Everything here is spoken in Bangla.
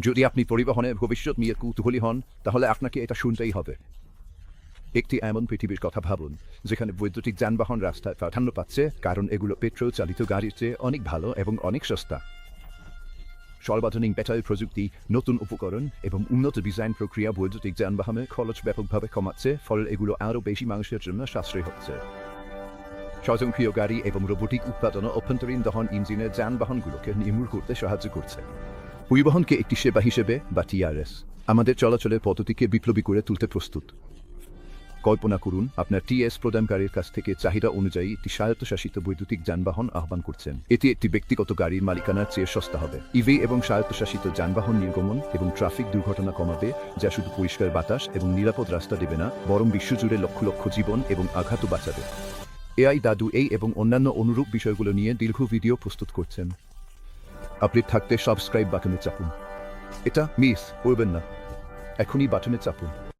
যদি আপনি পরিবহনে ভবিষ্যৎ নিয়ে কৌতূহলী হন, তাহলে আপনাকে এটা শুনতেই হবে। একটি এমন পৃথিবীর কথা ভাবুন, যেখানে বৈদ্যুতিক যানবাহন রাস্তায় প্রাধান্য পাচ্ছে, কারণ এগুলো পেট্রোল চালিত গাড়ির চেয়ে অনেক ভালো এবং অনেক সস্তা। সর্বাধুনিক ব্যাটারি প্রযুক্তি, নতুন উপকরণ এবং উন্নত ডিজাইন প্রক্রিয়া বৈদ্যুতিক যানবাহনের খরচ ব্যাপকভাবে কমাচ্ছে, ফলে এগুলো আরও বেশি মানুষের জন্য সাশ্রয় হচ্ছে। স্বয়ংক্রিয় গাড়ি এবং রোবোটিক উৎপাদন অভ্যন্তরীণ দহন ইঞ্জিনের যানবাহনগুলোকে নির্মূল করতে সাহায্য করছে। পরিবহনকে একটি সেবা হিসেবে, বা টিআরএস আমাদের চলাচলের পদ্ধতিকে বিপ্লবী করে তুলতে প্রস্তুত। কল্পনা করুন, আপনার টিএস প্রদানকারীর কাছ থেকে চাহিদা অনুযায়ী একটি স্বায়ত্তশাসিত বৈদ্যুতিক যানবাহন আহ্বান করছেন। এটি একটি ব্যক্তিগত গাড়ির মালিকানার চেয়ে সস্তা হবে। ইভি এবং স্বায়ত্তশাসিত যানবাহন নির্গমন এবং ট্রাফিক দুর্ঘটনা কমাবে, যা শুধু পরিষ্কার বাতাস এবং নিরাপদ রাস্তা দেবে না, বরং বিশ্বজুড়ে লক্ষ লক্ষ জীবন এবং আঘাতও বাঁচাবে। এআই দাদু এই এবং অন্যান্য অনুরূপ বিষয়গুলো নিয়ে দীর্ঘ ভিডিও প্রস্তুত করছেন। আপনি থাকতে সাবস্ক্রাইব বাটনে চাপুন। এটা মিস করবেন না। এখনই বাটনে চাপুন।